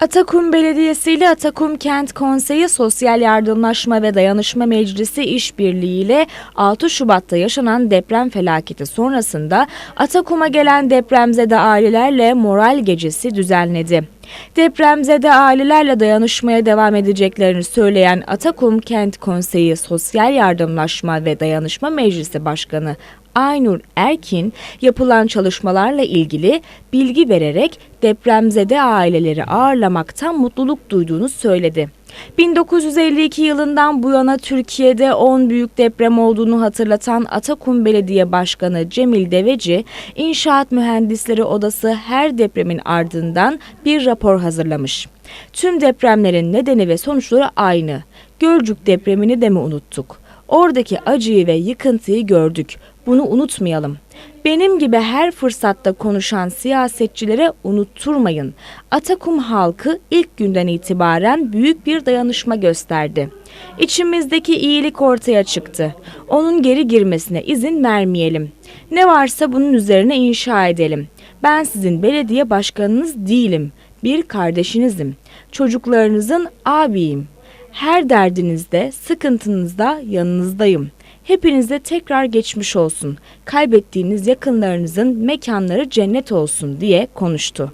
Atakum Belediyesi ile Atakum Kent Konseyi Sosyal Yardımlaşma ve Dayanışma Meclisi işbirliğiyle 6 Şubat'ta yaşanan deprem felaketi sonrasında Atakum'a gelen depremzede ailelerle moral gecesi düzenledi. Depremzede ailelerle dayanışmaya devam edeceklerini söyleyen Atakum Kent Konseyi Sosyal Yardımlaşma ve Dayanışma Meclisi Başkanı Aynur Erkin yapılan çalışmalarla ilgili bilgi vererek depremzede aileleri ağırlamaktan mutluluk duyduğunu söyledi. 1952 yılından bu yana Türkiye'de 10 büyük deprem olduğunu hatırlatan Atakum Belediye Başkanı Cemil Deveci, İnşaat Mühendisleri Odası her depremin ardından bir rapor hazırlamış. Tüm depremlerin nedeni ve sonuçları aynı. Gölcük depremini de mi unuttuk? Oradaki acıyı ve yıkıntıyı gördük. Bunu unutmayalım. Benim gibi her fırsatta konuşan siyasetçilere unutturmayın. Atakum halkı ilk günden itibaren büyük bir dayanışma gösterdi. İçimizdeki iyilik ortaya çıktı. Onun geri girmesine izin vermeyelim. Ne varsa bunun üzerine inşa edelim. Ben sizin belediye başkanınız değilim. Bir kardeşinizim. Çocuklarınızın abiyim. Her derdinizde, sıkıntınızda yanınızdayım. Hepinize tekrar geçmiş olsun. Kaybettiğiniz yakınlarınızın mekanları cennet olsun diye konuştu.